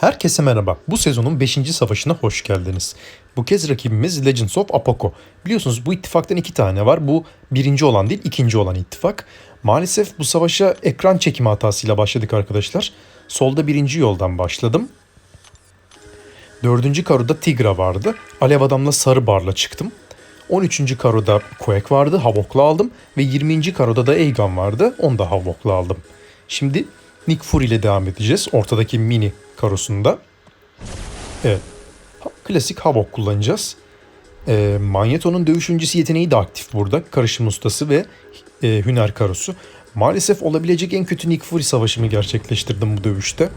Herkese merhaba. Bu sezonun 5. savaşına hoş geldiniz. Bu kez rakibimiz Legends of Apoco. Biliyorsunuz bu ittifaktan iki tane var. Bu birinci olan değil, ikinci olan ittifak. Maalesef bu savaşa ekran çekimi hatasıyla başladık arkadaşlar. Solda birinci yoldan başladım. Dördüncü karoda Tigra vardı. Alev adamla sarı barla çıktım. 13. karoda Quake vardı. Havok'la aldım. Ve 20. karoda da Aegon vardı. Onu da Havok'la aldım. Şimdi Nick Fury ile devam edeceğiz. Ortadaki mini karosunda. Evet. Klasik Havok kullanacağız. Ee, Magneto'nun dövüş öncesi yeteneği de aktif burada. Karışım ustası ve e, hüner karosu. Maalesef olabilecek en kötü Nick Fury savaşımı gerçekleştirdim bu dövüşte.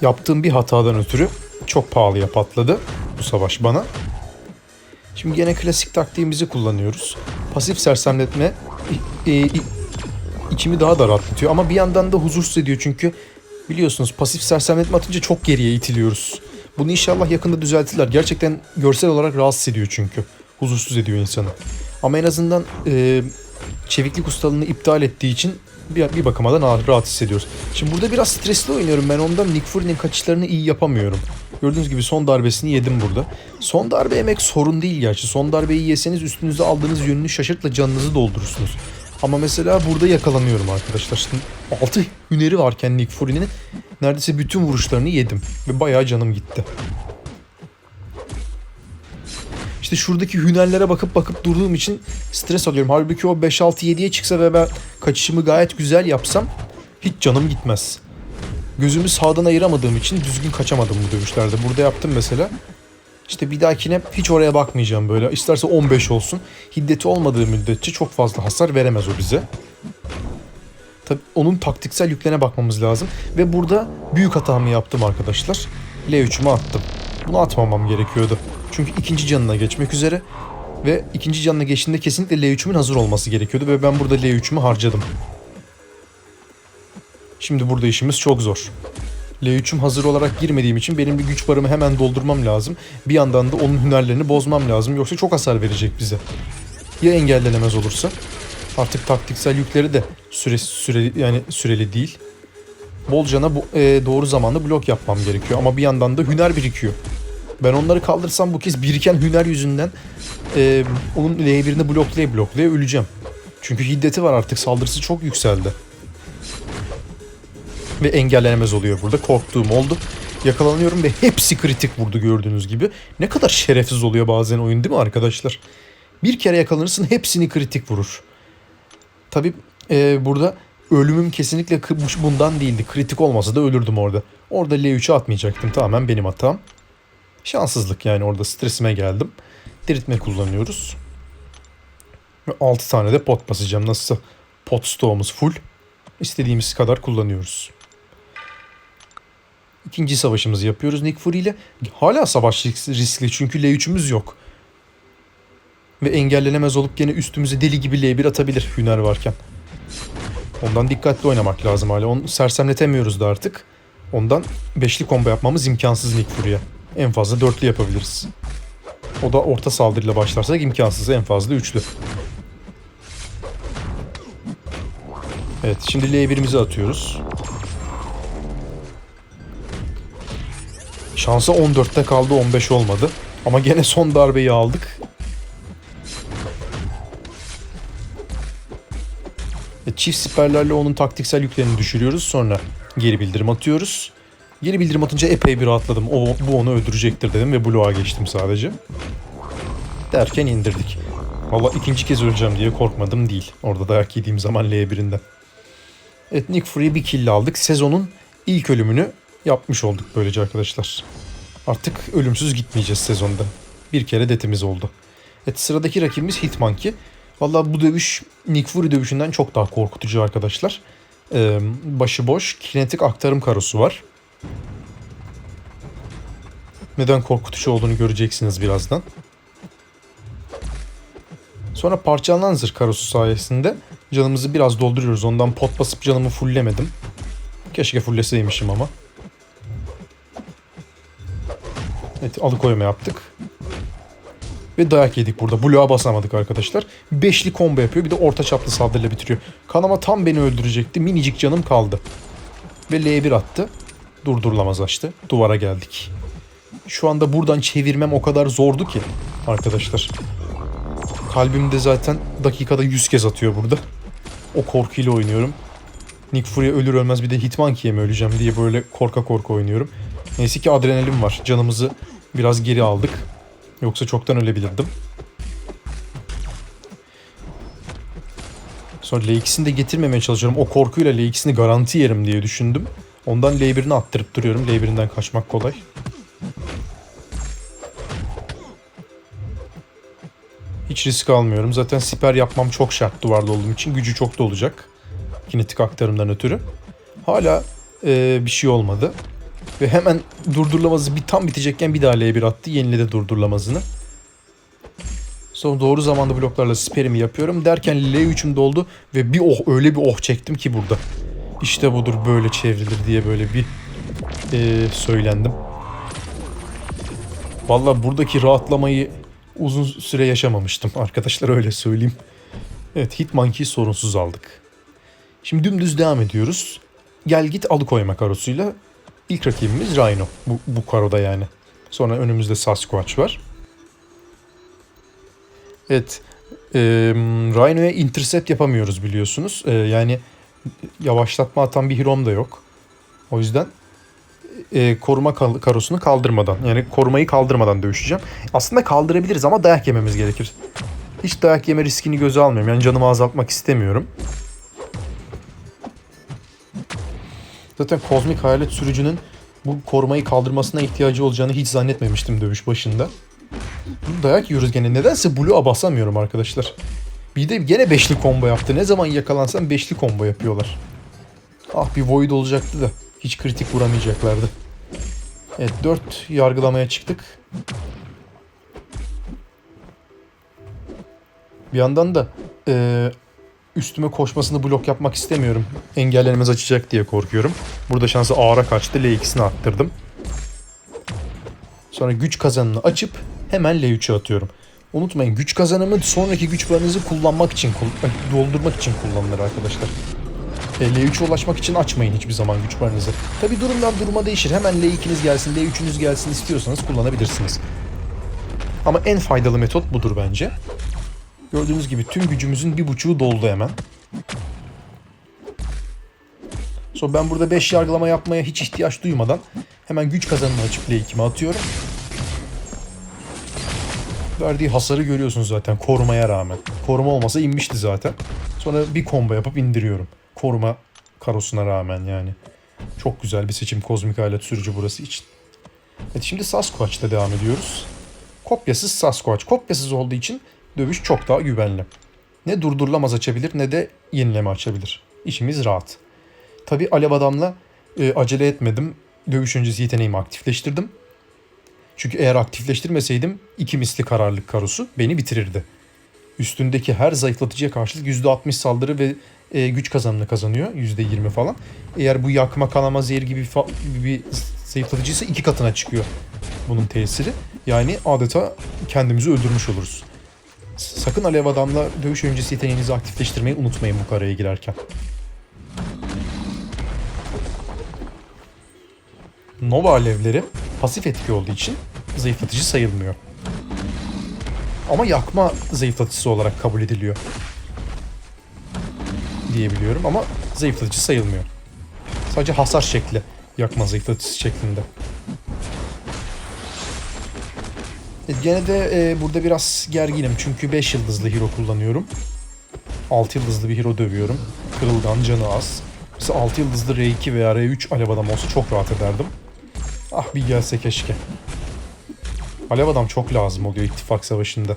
Yaptığım bir hatadan ötürü çok pahalıya patladı bu savaş bana. Şimdi gene klasik taktiğimizi kullanıyoruz. Pasif sersemletme e, içimi daha da rahatlatıyor ama bir yandan da huzursuz ediyor çünkü biliyorsunuz pasif sersemletme atınca çok geriye itiliyoruz. Bunu inşallah yakında düzeltirler. Gerçekten görsel olarak rahatsız ediyor çünkü. Huzursuz ediyor insanı. Ama en azından e, çeviklik ustalığını iptal ettiği için bir, bir bakıma da rahat, hissediyoruz. Şimdi burada biraz stresli oynuyorum ben ondan Nick Fury'nin kaçışlarını iyi yapamıyorum. Gördüğünüz gibi son darbesini yedim burada. Son darbe yemek sorun değil gerçi. Son darbeyi yeseniz üstünüze aldığınız yönünü şaşırtla canınızı doldurursunuz. Ama mesela burada yakalanıyorum arkadaşlar. Şimdi 6 hüneri varken Nick Fury'nin neredeyse bütün vuruşlarını yedim. Ve bayağı canım gitti. İşte şuradaki hünerlere bakıp bakıp durduğum için stres alıyorum. Halbuki o 5-6-7'ye çıksa ve ben kaçışımı gayet güzel yapsam hiç canım gitmez. Gözümü sağdan ayıramadığım için düzgün kaçamadım bu dövüşlerde. Burada yaptım mesela. İşte bir dahakine hiç oraya bakmayacağım böyle. İsterse 15 olsun. Hiddeti olmadığı müddetçe çok fazla hasar veremez o bize. Tabii onun taktiksel yüklerine bakmamız lazım. Ve burada büyük hatamı yaptım arkadaşlar. L3'ümü attım. Bunu atmamam gerekiyordu. Çünkü ikinci canına geçmek üzere. Ve ikinci canına geçtiğinde kesinlikle L3'ümün hazır olması gerekiyordu. Ve ben burada L3'ümü harcadım. Şimdi burada işimiz çok zor. L3'üm hazır olarak girmediğim için benim bir güç barımı hemen doldurmam lazım. Bir yandan da onun hünerlerini bozmam lazım. Yoksa çok hasar verecek bize. Ya engellenemez olursa? Artık taktiksel yükleri de süre, süreli yani süreli değil. Bolcana bu, e, doğru zamanda blok yapmam gerekiyor. Ama bir yandan da hüner birikiyor. Ben onları kaldırsam bu kez biriken hüner yüzünden e, onun L1'ini bloklaya bloklaya öleceğim. Çünkü hiddeti var artık saldırısı çok yükseldi ve engellenemez oluyor burada. Korktuğum oldu. Yakalanıyorum ve hepsi kritik vurdu gördüğünüz gibi. Ne kadar şerefsiz oluyor bazen oyun değil mi arkadaşlar? Bir kere yakalanırsın hepsini kritik vurur. Tabi burada ölümüm kesinlikle bundan değildi. Kritik olmasa da ölürdüm orada. Orada L3'ü atmayacaktım. Tamamen benim hatam. Şanssızlık yani orada stresime geldim. Diriltme kullanıyoruz. Ve 6 tane de pot basacağım. Nasıl pot stoğumuz full. İstediğimiz kadar kullanıyoruz. İkinci savaşımızı yapıyoruz Nick Fury ile. Hala savaş risk- riskli çünkü L3'ümüz yok. Ve engellenemez olup gene üstümüze deli gibi L1 atabilir hüner varken. Ondan dikkatli oynamak lazım hala. Onu sersemletemiyoruz da artık. Ondan beşli combo yapmamız imkansız Nick Fury'e. En fazla dörtlü yapabiliriz. O da orta saldırıyla başlarsak imkansız. En fazla üçlü. Evet şimdi L1'imizi atıyoruz. Şansa 14'te kaldı 15 olmadı. Ama gene son darbeyi aldık. E, çift siperlerle onun taktiksel yüklerini düşürüyoruz. Sonra geri bildirim atıyoruz. Geri bildirim atınca epey bir rahatladım. O, bu onu öldürecektir dedim ve bloğa geçtim sadece. Derken indirdik. Valla ikinci kez öleceğim diye korkmadım değil. Orada dayak yediğim zaman L1'inden. Evet Nick Fury'e bir kill aldık. Sezonun ilk ölümünü yapmış olduk böylece arkadaşlar. Artık ölümsüz gitmeyeceğiz sezonda. Bir kere detimiz oldu. Evet sıradaki rakibimiz Hitmonkey. Valla bu dövüş Nick Fury dövüşünden çok daha korkutucu arkadaşlar. Ee, başıboş kinetik aktarım karosu var. Neden korkutucu olduğunu göreceksiniz birazdan. Sonra parçalanan zırh karosu sayesinde canımızı biraz dolduruyoruz. Ondan pot basıp canımı fulllemedim. Keşke fulleseymişim ama. Evet alıkoyma yaptık. Ve dayak yedik burada. Bloğa basamadık arkadaşlar. Beşli combo yapıyor. Bir de orta çaplı saldırıyla bitiriyor. Kanama tam beni öldürecekti. Minicik canım kaldı. Ve L1 attı. Durdurulamaz açtı. Duvara geldik. Şu anda buradan çevirmem o kadar zordu ki arkadaşlar. Kalbimde zaten dakikada 100 kez atıyor burada. O korkuyla oynuyorum. Nick Fury ölür ölmez bir de Hitmonkey'e mi öleceğim diye böyle korka korka oynuyorum. Neyse ki adrenalin var. Canımızı biraz geri aldık. Yoksa çoktan ölebilirdim. Sonra L2'sini de getirmemeye çalışıyorum. O korkuyla L2'sini garanti yerim diye düşündüm. Ondan L1'ini attırıp duruyorum. L1'inden kaçmak kolay. Hiç risk almıyorum. Zaten siper yapmam çok şart duvarda olduğum için. Gücü çok da olacak. Kinetik aktarımdan ötürü. Hala e, bir şey olmadı. Ve hemen durdurulamazı bir tam bitecekken bir daha L1 attı. Yeniledi durdurulamazını. Sonra doğru zamanda bloklarla siperimi yapıyorum. Derken L3'üm doldu ve bir oh öyle bir oh çektim ki burada. İşte budur böyle çevrilir diye böyle bir e, söylendim. Valla buradaki rahatlamayı uzun süre yaşamamıştım. Arkadaşlar öyle söyleyeyim. Evet Hitmonkey'i sorunsuz aldık. Şimdi dümdüz devam ediyoruz. Gel git alıkoyma karosuyla. İlk rakibimiz Rhino. Bu, bu karoda yani. Sonra önümüzde Sasquatch var. Evet. E, Rhino'ya intercept yapamıyoruz biliyorsunuz. E, yani yavaşlatma atan bir hero'm da yok. O yüzden e, koruma kal- karosunu kaldırmadan yani korumayı kaldırmadan dövüşeceğim. Aslında kaldırabiliriz ama dayak yememiz gerekir. Hiç dayak yeme riskini göze almıyorum. Yani canımı azaltmak istemiyorum. Zaten kozmik hayalet sürücünün bu korumayı kaldırmasına ihtiyacı olacağını hiç zannetmemiştim dövüş başında. Dayak yiyoruz gene. Nedense Blue'a basamıyorum arkadaşlar. Bir de gene beşli combo yaptı. Ne zaman yakalansam beşli combo yapıyorlar. Ah bir void olacaktı da. Hiç kritik vuramayacaklardı. Evet 4 yargılamaya çıktık. Bir yandan da e, üstüme koşmasını blok yapmak istemiyorum. Engellerimiz açacak diye korkuyorum. Burada şansı ağıra kaçtı. L2'sini attırdım. Sonra güç kazanını açıp hemen L3'e atıyorum. Unutmayın güç kazanımı sonraki güç barınızı kullanmak için, doldurmak için kullanılır arkadaşlar. E, L3'e ulaşmak için açmayın hiçbir zaman güç barınızı. Tabi durumdan duruma değişir. Hemen L2'niz gelsin, L3'ünüz gelsin istiyorsanız kullanabilirsiniz. Ama en faydalı metot budur bence. Gördüğünüz gibi tüm gücümüzün bir buçuğu doldu hemen. Sonra ben burada 5 yargılama yapmaya hiç ihtiyaç duymadan hemen güç kazanını açıp L2'me atıyorum. Verdiği hasarı görüyorsunuz zaten korumaya rağmen. Koruma olmasa inmişti zaten. Sonra bir combo yapıp indiriyorum. Koruma karosuna rağmen yani. Çok güzel bir seçim kozmik alet sürücü burası için. Evet şimdi Sasquatch'ta devam ediyoruz. Kopyasız Sasquatch. Kopyasız olduğu için dövüş çok daha güvenli. Ne durdurulamaz açabilir ne de yenileme açabilir. İşimiz rahat. Tabi Alev Adam'la e, acele etmedim. Dövüş öncesi yeteneğimi aktifleştirdim. Çünkü eğer aktifleştirmeseydim iki misli kararlılık karosu beni bitirirdi. Üstündeki her zayıflatıcıya karşılık %60 saldırı ve e, güç kazanımını kazanıyor. %20 falan. Eğer bu yakma, kanama, zehir gibi fa- bir zayıflatıcıysa iki katına çıkıyor bunun tesiri. Yani adeta kendimizi öldürmüş oluruz. Sakın alev adamla dövüş öncesi yeteneğinizi aktifleştirmeyi unutmayın bu karaya girerken. Nova alevleri pasif etki olduğu için zayıflatıcı sayılmıyor. Ama yakma zayıflatıcısı olarak kabul ediliyor. Diyebiliyorum ama zayıflatıcı sayılmıyor. Sadece hasar şekli yakma zayıflatıcısı şeklinde. Gene de e, burada biraz gerginim çünkü 5 yıldızlı hero kullanıyorum. 6 yıldızlı bir hero dövüyorum. Kırılgan canı az. Mesela 6 yıldızlı R2 veya R3 alev adam olsa çok rahat ederdim. Ah bir gelse keşke. Alev adam çok lazım oluyor ittifak savaşında.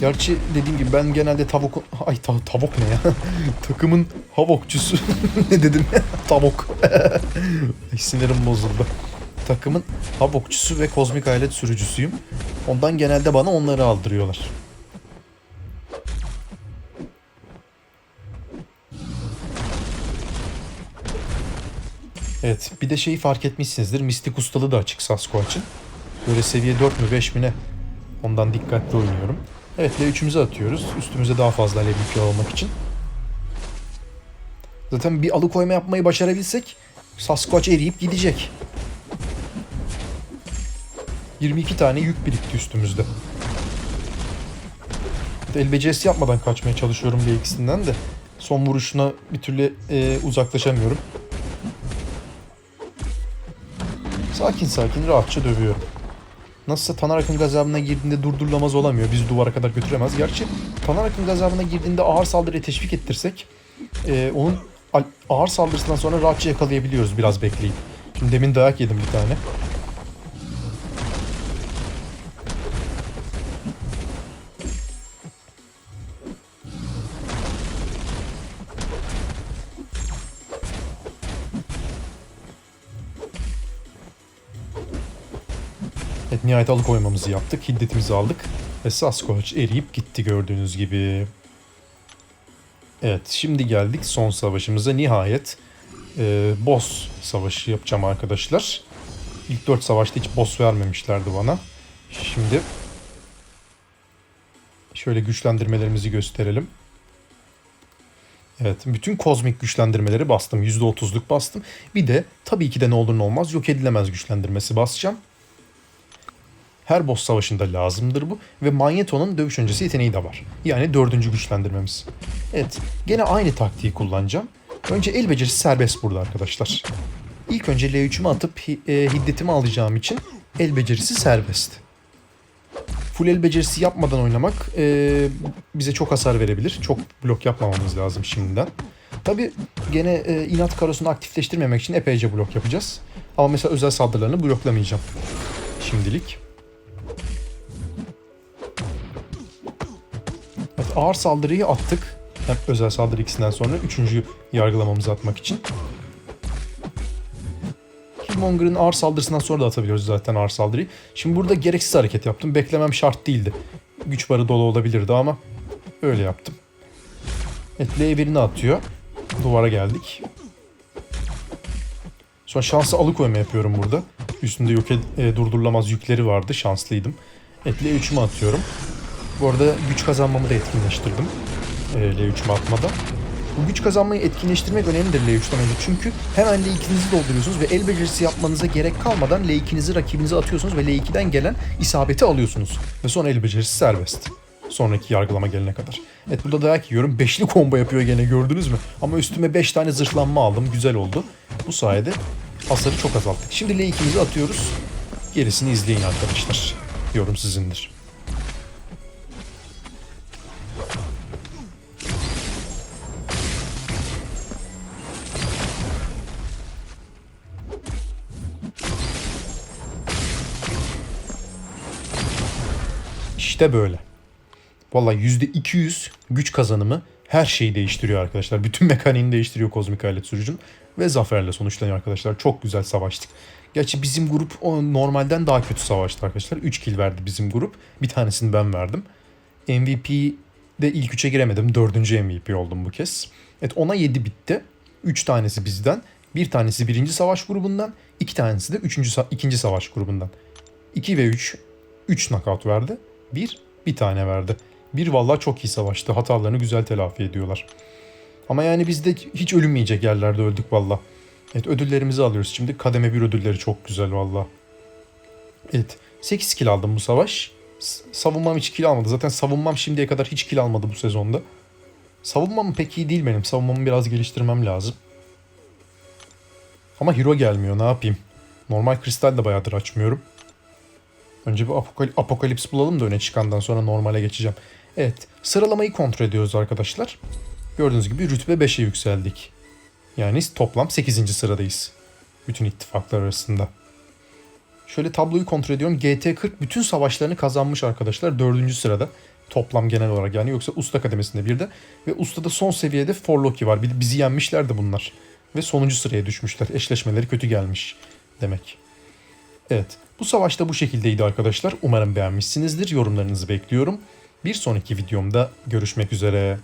Gerçi dediğim gibi ben genelde tavuk... Ay ta- tavuk ne ya? Takımın havokçusu. ne dedim? tavuk. Sinirim bozuldu. Takımın havokçusu ve kozmik alet sürücüsüyüm. Ondan genelde bana onları aldırıyorlar. Evet bir de şeyi fark etmişsinizdir. Mistik ustalığı da açık Sasquatch'ın. Böyle seviye 4 mü 5 mi ne? Ondan dikkatli oynuyorum. Evet L3'ümüzü atıyoruz. Üstümüze daha fazla level 2 almak için. Zaten bir alıkoyma yapmayı başarabilsek Sasquatch eriyip gidecek. 22 tane yük birikti üstümüzde. El yapmadan kaçmaya çalışıyorum bir ikisinden de. Son vuruşuna bir türlü e, uzaklaşamıyorum. Sakin sakin rahatça dövüyorum. Nasılsa Tanarak'ın gazabına girdiğinde durdurulamaz olamıyor. Bizi duvara kadar götüremez. Gerçi Tanarak'ın gazabına girdiğinde ağır saldırıya teşvik ettirsek e, onun ağır saldırısından sonra rahatça yakalayabiliyoruz biraz bekleyip. Şimdi demin dayak yedim bir tane. Nihayet alıkoymamızı yaptık. Hiddetimizi aldık. Ve Sasquatch eriyip gitti gördüğünüz gibi. Evet şimdi geldik son savaşımıza. Nihayet e, boss savaşı yapacağım arkadaşlar. İlk 4 savaşta hiç boss vermemişlerdi bana. Şimdi şöyle güçlendirmelerimizi gösterelim. Evet bütün kozmik güçlendirmeleri bastım. %30'luk bastım. Bir de tabii ki de ne olur ne olmaz yok edilemez güçlendirmesi basacağım. Her boss savaşında lazımdır bu. Ve Magneto'nun dövüş öncesi yeteneği de var. Yani dördüncü güçlendirmemiz. Evet. Gene aynı taktiği kullanacağım. Önce el becerisi serbest burada arkadaşlar. İlk önce L3'ümü atıp e, hiddetimi alacağım için el becerisi serbest. Full el becerisi yapmadan oynamak e, bize çok hasar verebilir. Çok blok yapmamamız lazım şimdiden. Tabi gene e, inat karosunu aktifleştirmemek için epeyce blok yapacağız. Ama mesela özel saldırılarını bloklamayacağım. Şimdilik. Ağır saldırıyı attık. Hep özel saldırı ikisinden sonra üçüncü yargılamamızı atmak için. Killmonger'ın ağır saldırısından sonra da atabiliyoruz zaten ağır saldırıyı. Şimdi burada gereksiz hareket yaptım. Beklemem şart değildi. Güç barı dolu olabilirdi ama öyle yaptım. Evet L1'ini atıyor. Duvara geldik. Sonra şansı alıkoyma yapıyorum burada. Üstünde yok e, durdurulamaz yükleri vardı. Şanslıydım. Evet L3'ümü atıyorum. Bu arada güç kazanmamı da etkinleştirdim. E, L3'ümü atmada. Bu güç kazanmayı etkinleştirmek önemlidir L3'ten önce. Çünkü hemen L2'nizi dolduruyorsunuz ve el becerisi yapmanıza gerek kalmadan L2'nizi rakibinize atıyorsunuz ve L2'den gelen isabeti alıyorsunuz. Ve sonra el becerisi serbest. Sonraki yargılama gelene kadar. Evet burada dayak yiyorum. Beşli combo yapıyor gene gördünüz mü? Ama üstüme 5 tane zırhlanma aldım. Güzel oldu. Bu sayede hasarı çok azalttık. Şimdi L2'mizi atıyoruz. Gerisini izleyin arkadaşlar. Yorum sizindir. İşte böyle. Valla %200 güç kazanımı her şeyi değiştiriyor arkadaşlar. Bütün mekaniğini değiştiriyor kozmik alet sürücün. Ve zaferle sonuçlanıyor arkadaşlar. Çok güzel savaştık. Gerçi bizim grup o normalden daha kötü savaştı arkadaşlar. 3 kill verdi bizim grup. Bir tanesini ben verdim. MVP de ilk 3'e giremedim. 4. MVP oldum bu kez. Evet ona 7 bitti. 3 tanesi bizden. Bir tanesi birinci savaş grubundan. iki tanesi de üçüncü, ikinci savaş grubundan. 2 ve 3. 3 knockout verdi. 1 bir tane verdi. Bir vallahi çok iyi savaştı. Hatalarını güzel telafi ediyorlar. Ama yani biz de hiç ölünmeyecek yerlerde öldük valla. Evet ödüllerimizi alıyoruz şimdi. Kademe bir ödülleri çok güzel valla. Evet 8 kill aldım bu savaş. Savunmam hiç kill almadı. Zaten savunmam şimdiye kadar hiç kill almadı bu sezonda. Savunmam pek iyi değil benim. Savunmamı biraz geliştirmem lazım. Ama hero gelmiyor ne yapayım. Normal kristal de bayağıdır açmıyorum. Önce bir apokal- apokalips bulalım da öne çıkandan sonra normale geçeceğim. Evet sıralamayı kontrol ediyoruz arkadaşlar. Gördüğünüz gibi rütbe 5'e yükseldik. Yani toplam 8. sıradayız. Bütün ittifaklar arasında. Şöyle tabloyu kontrol ediyorum. GT40 bütün savaşlarını kazanmış arkadaşlar. 4. sırada. Toplam genel olarak yani yoksa usta kademesinde bir de. Ve ustada son seviyede Forloki var. Bir de bizi yenmişlerdi bunlar. Ve sonuncu sıraya düşmüşler. Eşleşmeleri kötü gelmiş demek. Evet. Bu savaşta bu şekildeydi arkadaşlar. Umarım beğenmişsinizdir. Yorumlarınızı bekliyorum. Bir sonraki videomda görüşmek üzere.